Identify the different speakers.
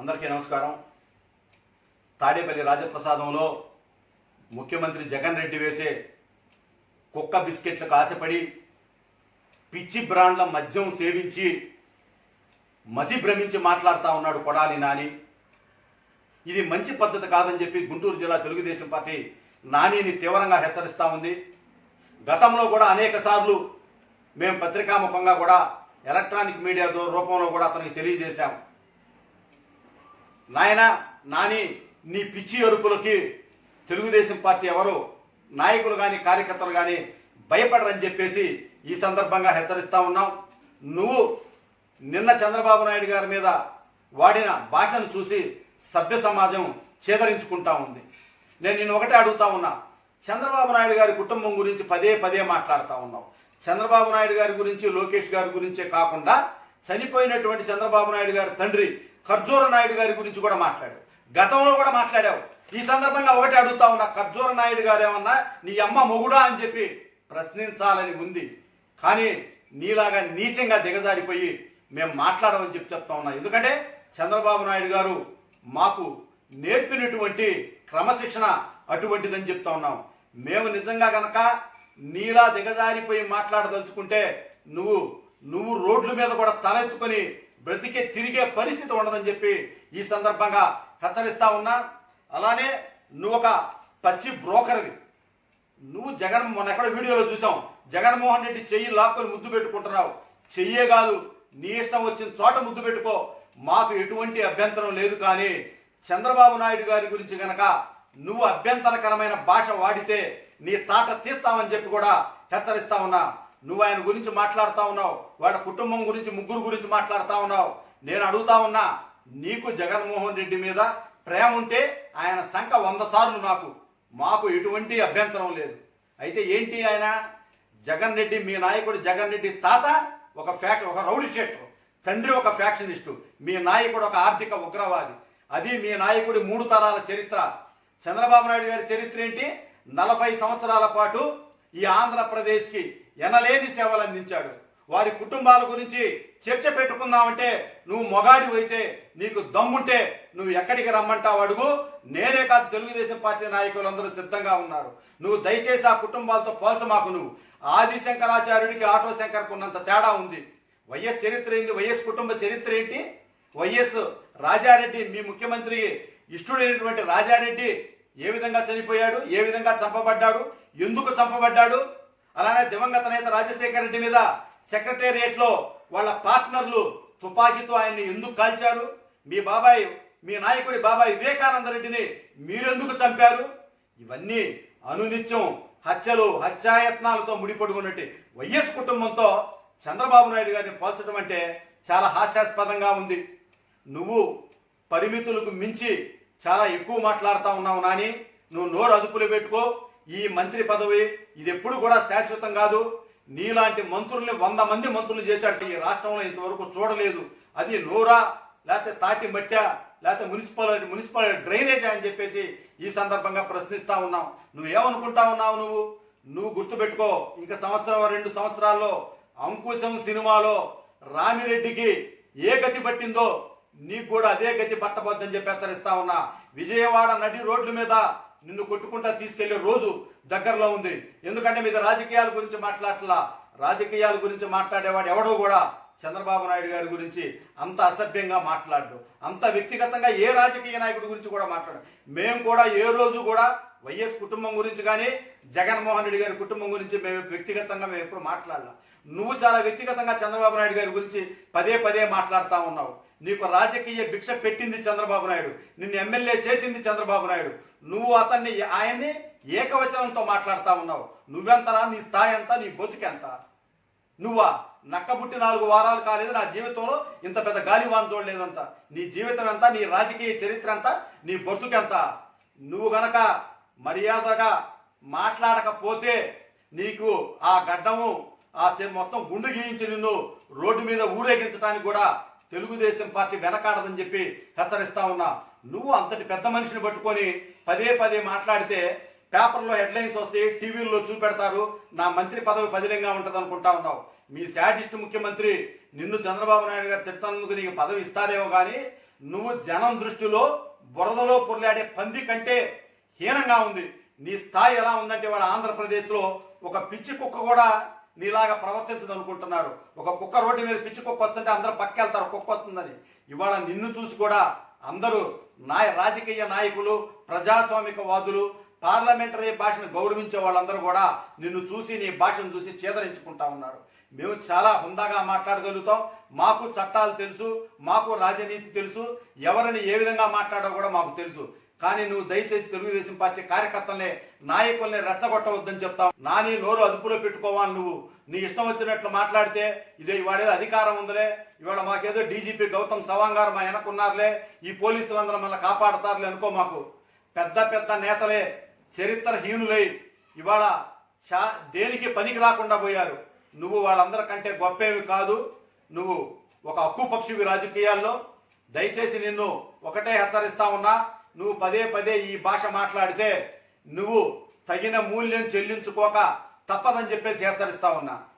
Speaker 1: అందరికీ నమస్కారం. తాడేపల్లి రాజప్రసాదంలో ముఖ్యమంత్రి జగన్ రెడ్డి వేసే కుక్క బిస్కెట్లకు ఆశపడి పిచ్చి బ్రాండ్ల మద్యం సేవించి మతి భ్రమించి మాట్లాడుతూ ఉన్నాడు కొడాలి నాని. ఇది మంచి పద్ధతి కాదని చెప్పి గుంటూరు జిల్లా తెలుగుదేశం పార్టీ నానిని తీవ్రంగా హెచ్చరిస్తూ ఉంది. గతంలో కూడా అనేక సార్లు మేము పత్రికాముఖంగా కూడా ఎలక్ట్రానిక్ మీడియా రూపంలో కూడా అతనికి తెలియజేశాం. నాయన నాని నీ పిచ్చి ఎరుపులకి తెలుగుదేశం పార్టీ ఎవరు నాయకులు కానీ కార్యకర్తలు కానీ భయపడరని చెప్పేసి ఈ సందర్భంగా హెచ్చరిస్తా ఉన్నాం. నువ్వు నిన్న చంద్రబాబు నాయుడు గారి మీద వాడిన భాషను చూసి సభ్య సమాజం చేదరించుకుంటా ఉంది. నేను నేను ఒకటే అడుగుతా ఉన్నా చంద్రబాబు నాయుడు గారి కుటుంబం గురించి పదే పదే మాట్లాడుతూ ఉన్నావు. చంద్రబాబు నాయుడు గారి గురించి లోకేష్ గారి గురించే కాకుండా చనిపోయినటువంటి చంద్రబాబు నాయుడు గారి తండ్రి ఖర్జూర నాయుడు గారి గురించి కూడా మాట్లాడావు. గతంలో కూడా మాట్లాడావు. ఈ సందర్భంగా ఒకటి అడుగుతా ఉన్నా ఖర్జూర నాయుడు గారు ఏమన్నా నీ అమ్మ మొగుడా అని చెప్పి ప్రశ్నించాలని ఉంది. కానీ నీలాగా నీచంగా దిగజారిపోయి మేము మాట్లాడమని చెప్పి చెప్తా ఉన్నా. ఎందుకంటే చంద్రబాబు నాయుడు గారు మాకు నేర్పినటువంటి క్రమశిక్షణ అటువంటిదని చెప్తా ఉన్నాం. మేము నిజంగా గనక నీలా దిగజారిపోయి మాట్లాడదలుచుకుంటే నువ్వు నువ్వు రోడ్ల మీద కూడా తలెత్తుకొని బ్రతికే తిరిగే పరిస్థితి ఉండదని చెప్పి ఈ సందర్భంగా హెచ్చరిస్తా ఉన్నా. అలానే నువ్వు ఒక పచ్చి బ్రోకర్వి. నువ్వు జగన్ మొన్న ఎక్కడ వీడియోలో చూసాం. జగన్మోహన్ రెడ్డి చెయ్యి లాక్కొని ముద్దు పెట్టుకుంటున్నావు. చెయ్యే కాదు నీ ఇష్టం వచ్చిన చోట ముద్దు పెట్టుకో. మాకు ఎటువంటి అభ్యంతరం లేదు కానీ చంద్రబాబు నాయుడు గారి గురించి గనక నువ్వు అభ్యంతరకరమైన భాష వాడితే నీ తాట తీస్తామని చెప్పి కూడా హెచ్చరిస్తా ఉన్నా. నువ్వు ఆయన గురించి మాట్లాడుతా ఉన్నావు. వాళ్ళ కుటుంబం గురించి ముగ్గురు గురించి మాట్లాడుతా ఉన్నావు. నేను అడుగుతా ఉన్నా నీకు జగన్మోహన్ రెడ్డి మీద ప్రేమ ఉంటే ఆయన సంఖ వంద సార్లు నాకు. మాకు ఎటువంటి అభ్యంతరం లేదు. అయితే ఏంటి ఆయన? జగన్ రెడ్డి మీ నాయకుడు జగన్ రెడ్డి తాత ఒక ఫ్యాక్ ఒక రౌడీ షెట్టర్ తండ్రి ఒక ఫ్యాక్షనిస్టు. మీ నాయకుడు ఒక ఆర్థిక ఉగ్రవాది. అది మీ నాయకుడి మూడు తరాల చరిత్ర. చంద్రబాబు నాయుడు గారి చరిత్ర ఏంటి? నలభై సంవత్సరాల పాటు ఈ ఆంధ్రప్రదేశ్కి ఎనలేని సేవలు అందించాడు వారి కుటుంబాల గురించి చర్చ పెట్టుకుందామంటే నువ్వు మొగాడి అయితే నీకు దమ్ముంటే నువ్వు ఎక్కడికి రమ్మంటావు అడుగు? నేనే కాదు తెలుగుదేశం పార్టీ నాయకులందరూ సిద్ధంగా ఉన్నారు. నువ్వు దయచేసి ఆ కుటుంబాలతో పోల్చమాకు నువ్వు. ఆది శంకరాచార్యుడికి ఆటో శంకర్కు ఉన్నంత తేడా ఉంది. వైఎస్ చరిత్ర ఏంది? వైఎస్ కుటుంబ చరిత్ర ఏంటి? వైఎస్ రాజారెడ్డి మీ ముఖ్యమంత్రి ఇష్టడైనటువంటి రాజారెడ్డి ఏ విధంగా చనిపోయాడు? ఏ విధంగా చంపబడ్డాడు? ఎందుకు చంపబడ్డాడు? అలానే దివంగత నేత రాజశేఖర రెడ్డి మీద సెక్రటేరియట్లో వాళ్ళ పార్ట్నర్లు తుపాకీతో ఆయన్ని ఎందుకు కాల్చారు? మీ బాబాయ్ మీ నాయకుడి బాబాయ్ వివేకానంద రెడ్డిని మీరెందుకు చంపారు? ఇవన్నీ అనునిత్యం హత్యలు హత్యాయత్నాలతో ముడిపడుకున్నట్టు వైఎస్ కుటుంబంతో చంద్రబాబు నాయుడు గారిని పోల్చడం అంటే చాలా హాస్యాస్పదంగా ఉంది. నువ్వు పరిమితులకు మించి చాలా ఎక్కువ మాట్లాడుతా ఉన్నావు నాని. నువ్వు నోరు అదుపులో పెట్టుకో. ఈ మంత్రి పదవి ఇది ఎప్పుడు కూడా శాశ్వతం కాదు. నీలాంటి మంత్రుల్ని వంద మంది మంత్రులు చేశాడు. ఈ రాష్ట్రంలో ఇంతవరకు చూడలేదు. అది నోరా లేకపోతే తాటి మట్టా లేకపోతే మున్సిపల్ మున్సిపల్ డ్రైనేజ్ అని చెప్పేసి ఈ సందర్భంగా ప్రశ్నిస్తా ఉన్నాం. నువ్వేమనుకుంటా ఉన్నావు నువ్వు? నువ్వు గుర్తుపెట్టుకో ఇంకా సంవత్సరం రెండు సంవత్సరాల్లో అంకుశం సినిమాలో రామిరెడ్డికి ఏ గతి పట్టిందో నీకు కూడా అదే గతి పట్టబోద్దని చెప్పి హెచ్చరిస్తా ఉన్నా. విజయవాడ నటి రోడ్ల మీద నిన్ను కొట్టుకుంటా తీసుకెళ్ళే రోజు దగ్గరలో ఉంది. ఎందుకంటే మీద రాజకీయాల గురించి మాట్లాడలా రాజకీయాల గురించి మాట్లాడేవాడు ఎవడో కూడా చంద్రబాబు నాయుడు గారి గురించి అంత అసభ్యంగా మాట్లాడు అంత వ్యక్తిగతంగా ఏ రాజకీయ నాయకుడి గురించి కూడా మాట్లాడు మేము కూడా ఏ రోజు కూడా వైఎస్ కుటుంబం గురించి కానీ జగన్మోహన్ రెడ్డి గారి కుటుంబం గురించి మేము వ్యక్తిగతంగా మేము ఎప్పుడు మాట్లాడాల. నువ్వు చాలా వ్యక్తిగతంగా చంద్రబాబు నాయుడు గారి గురించి పదే పదే మాట్లాడుతూ ఉన్నావు. నీకు రాజకీయ భిక్ష పెట్టింది చంద్రబాబు నాయుడు. నిన్ను ఎమ్మెల్యే చేసింది చంద్రబాబు నాయుడు. నువ్వు అతన్ని ఆయన్ని ఏకవచనంతో మాట్లాడుతూ ఉన్నావు. నువ్వెంతరా? నీ స్థాయి ఎంత? నీ బతుకెంత నువ్వా? నక్కబుట్టి నాలుగు వారాలు కాలేదు నా జీవితంలో ఇంత పెద్ద గాలివాన్ చూడలేదంత నీ జీవితం ఎంత? నీ రాజకీయ చరిత్ర ఎంత? నీ బతుకెంత నువ్వు గనక మర్యాదగా మాట్లాడకపోతే నీకు ఆ గడ్డము ఆ మొత్తం గుండు గీయించి నిన్ను రోడ్డు మీద ఊరేగించడానికి కూడా తెలుగుదేశం పార్టీ వెనకాడదని చెప్పి హెచ్చరిస్తా ఉన్నా. నువ్వు అంతటి పెద్ద మనిషిని పట్టుకొని పదే పదే మాట్లాడితే పేపర్లో హెడ్లైన్స్ వస్తే టీవీల్లో చూపెడతారు. నా మంత్రి పదవి పదిలంగా ఉంటుంది అనుకుంటా ఉన్నావు. మీ శాడిస్ట్ ముఖ్యమంత్రి నిన్ను చంద్రబాబు నాయుడు గారు తిట్టనందుకు నీకు పదవి ఇస్తారేమో కానీ నువ్వు జనం దృష్టిలో బురదలో పొర్లాడే పంది కంటే హీనంగా ఉంది. నీ స్థాయి ఎలా ఉందంటే వాళ్ళ ఆంధ్రప్రదేశ్లో ఒక పిచ్చి కుక్క కూడా నీలాగా ప్రవర్తించదు అనుకుంటున్నారు. ఒక కుక్క రోడ్డు మీద పిచ్చి కుక్క వస్తుంటే అందరూ పక్కెళ్తారు కుక్క వస్తుందని. ఇవాళ నిన్ను చూసి కూడా అందరూ నాయ రాజకీయ నాయకులు ప్రజాస్వామికవాదులు పార్లమెంటరీ భాషను గౌరవించే వాళ్ళందరూ కూడా నిన్ను చూసి నీ భాషను చూసి చేదరించుకుంటా ఉన్నారు. మేము చాలా హుందాగా మాట్లాడగలుగుతాం. మాకు చట్టాలు తెలుసు మాకు రాజనీతి తెలుసు. ఎవరిని ఏ విధంగా మాట్లాడో కూడా మాకు తెలుసు. కానీ నువ్వు దయచేసి తెలుగుదేశం పార్టీ కార్యకర్తలనే నాయకుల్ని రెచ్చగొట్టవద్దని చెప్తావు నాని నోరు అదుపులో పెట్టుకోవాలి నువ్వు. నీ ఇష్టం వచ్చినట్లు మాట్లాడితే ఇదే ఇవాడేదో అధికారం ఉందిలే. ఇవాళ మాకేదో డీజీపీ గౌతమ్ సవాంగ్ గారు మా వెనకున్నారులే. ఈ పోలీసులందరూ మనల్ని కాపాడతారులే అనుకో మాకు. పెద్ద పెద్ద నేతలే చరిత్రహీనులై ఇవాళ చా దేనికి పనికి రాకుండా పోయారు. నువ్వు వాళ్ళందరికంటే గొప్పేవి కాదు. నువ్వు ఒక అక్కుపక్షివి రాజకీయాల్లో. దయచేసి నిన్ను ఒకటే హెచ్చరిస్తా ఉన్నా. నువ్వు పదే పదే ఈ భాష మాట్లాడితే నువ్వు తగిన మూల్యం చెల్లించుకోక తప్పదని చెప్పేసి హెచ్చరిస్తా ఉన్నా.